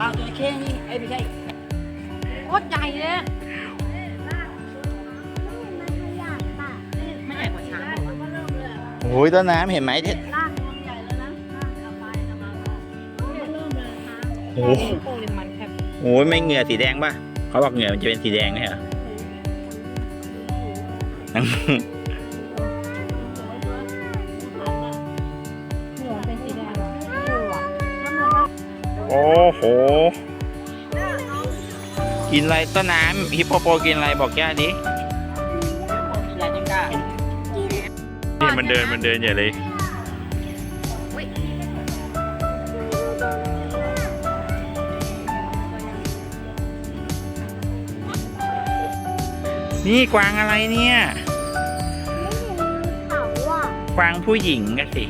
ปลาตัวแค่นี้ไอ้ยไม่ใช่โคตรใหญ่เลยไม่ใหญ่กว่าช้างหรอวะโอ้ยต้นน้ำเห็นไหมที่ลากมันใหญ่แล้วนะลากเอาไปเอามาเริ่มเลยนะโอ้โหโอ้ยมันแคบโอ้ยไม่เหงื่อสีแดงป่ะเขาบอกเหงื่อมันจะเป็นสีแดงไม่ใช่เหรอ โอ้โห กินอะไรต้นน้ำฮิปโปโปกินอะไรบอกย่าดิใหญ่จังกะนี่มันเดินมันเดินใหญ่เลย นี่กวางอะไรเนี่ย กวางผู้หญิงกันสิ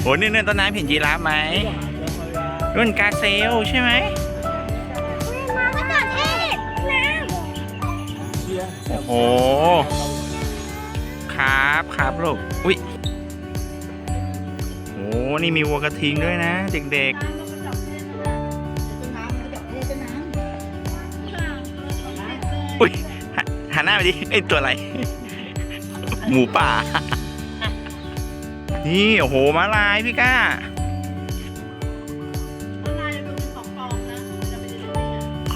โหนี่เนินต้นน้ำเห็นยีราฟไหม รุ่นกาเซลใช่ไหมโอ้โห ครับครับลูก อุ้ยโอ้นี่มีวัวกระทิงด้วยนะ เด็กๆ อุ้ยหันหันหน้าไปดิไอยตัวอะไร หมูป่า นี่ โอ้โห มาลายพี่ก้า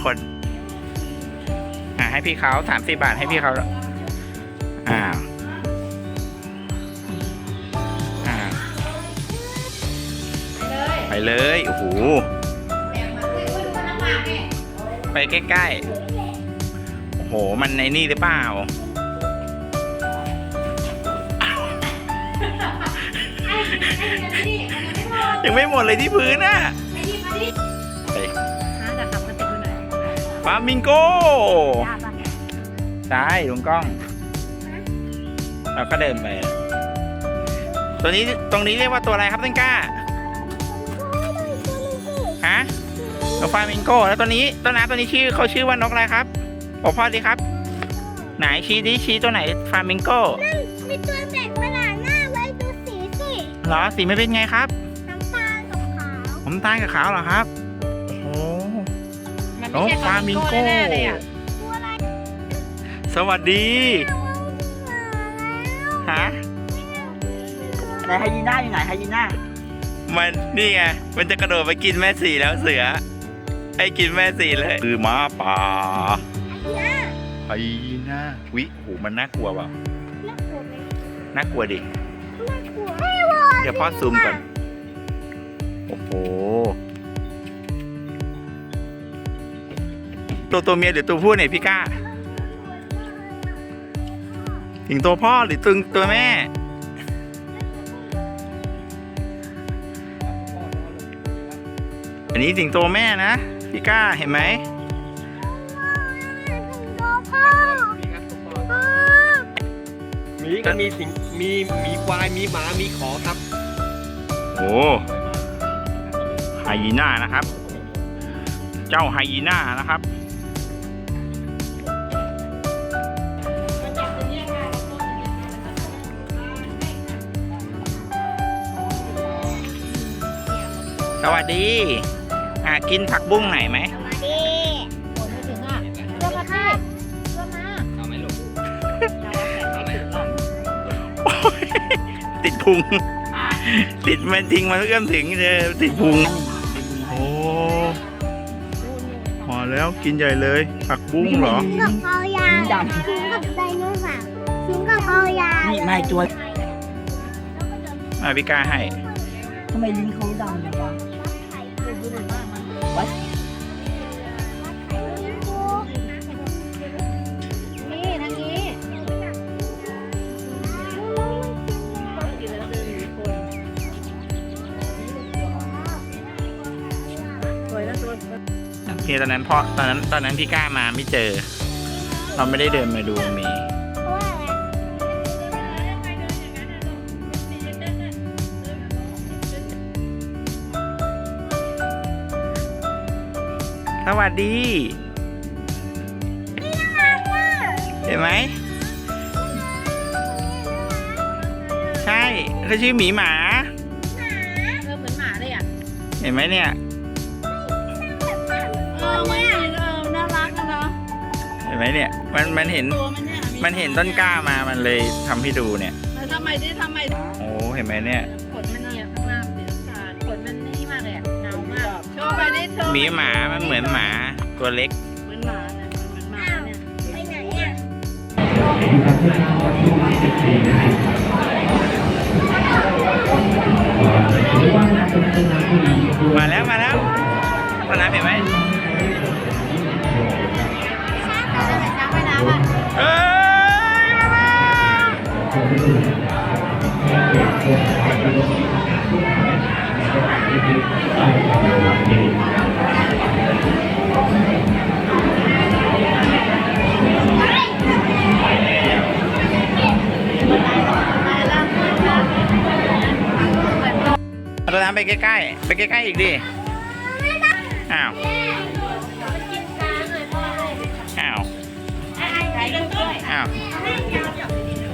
คนอ่าให้พี่เขาสามสิบบาทให้พี่เขาอ้าวอ้าวไปเลยโอ้โหไปใกล้ๆ โอ้โห มันในนี่หรือเปล่ายังไม่หมดเลยที่พื้นอะ ฟามิงโกยากปะได้ลุงกล้องเราก็เดินไป ตัวนี้ตรงนี้เรียกว่าตัวอะไรครับต้นกล้าฮะนกฟามิงโกแล้วตัวนี้ต้นน้ำตัวนี้ชื่อเขาชื่อว่านกอะไรครับบอกพ่อดีครับ ไหนชี้ดิชี้ตัวไหนฟามิงโกมีตัวแปลกประหลาดหน้าไว้ดูสีสิเหรอสีไม่เป็นไงครับน้ำตาลกับขาวผมตาลกับขาวเหรอครับโอ้โหมั นนไม่กใช่ฟามิงโกแน่ๆเลยอะตัวอะไรสวัสดีฮะไหนไฮยีน่าอยู่ไหนไฮยีน่ามันนี่ไงมันจะกระโดดไปกินแม่สีแล้วเสือไอ้กินแม่สีเลยคือหม้าป่าไอ้น่าวิโหมันน่ากลัวเปล่าน่ากลัวไหมน่ากลัวดิน่ากลัวไม่วอเดี๋ยวพ่อซูมก่อนโอ้โห ตัวตัวเมียหรือตัวผู้เนี่ยพี่ก้าถึงตัวพ่อหรือตึงตัวแม่ อันนี้สิงโตแม่นะ พี่ก้าเห็นไหมโดพ่อพ่อมีก็มีสิงมีมีควายมีหมามีขอครับ โอ้ไฮยีน่านะครับ เจ้าไฮยีน่านะครับ สวัสดี อ่ากินผักบุ้งไหนอยไหมมาดิโอนไม่ถึงอะเจ้ามาค่ะเจ้ามาเอาไหมลูกติดพุง ติดมันจริงมันเอื้อมถึงเลยติดพุง โอ้พอแล้วกินใหญ่เลย ผักบุ้งเหรอสิงกับคอยาวสิงกับไดโนเสาร์สิงกับคอยาวนี่ไม่ตัวอ่าพี่กาให้ทำไมลิ้นเขาดำอย่าง วะนี่ทางนี้สวยนะตัวนี่ตอนนั้นพ่อตอนนั้นตอนนั้นพี่ก้ามาไม่เจอ เราไม่ได้เดินมาดูมี สวัสดี เห็นไหม ใช่เขาชื่อหมีหมา เออเหมือนหมาเลยอะเห็นไหมเนี่ยโหอมันเห็นเออน่ารักอะเนาะเห็นไหมเนี่ย มันมันเห็น ตัวมันเนี่ยมันเห็นต้นกล้ามา มันเลยทำให้ดูเนี่ยแล้วทำไมได้ทำไม โอ้ เห็นไหมเนี่ยขนมันเหมีหมามันเหมือนหมาตัวเล็ก เหมือนหมาเนี่ยเหมือนหมาเนี่ยไปไหนอะมาแล้วมาแล้วตอนน้ำเห็นไหมเอ้ยมาแล้ว ตัวน้ำไปใกล้ๆ ไปใกล้ๆอีกดิ อ้าว อ้าว อ้าว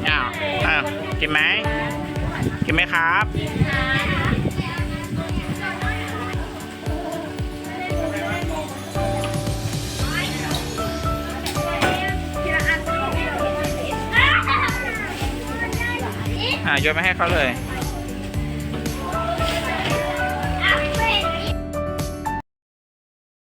อ้าว อ้าว กินไหม กินไหมครับ อ่าโยนมาให้เขาเลยไ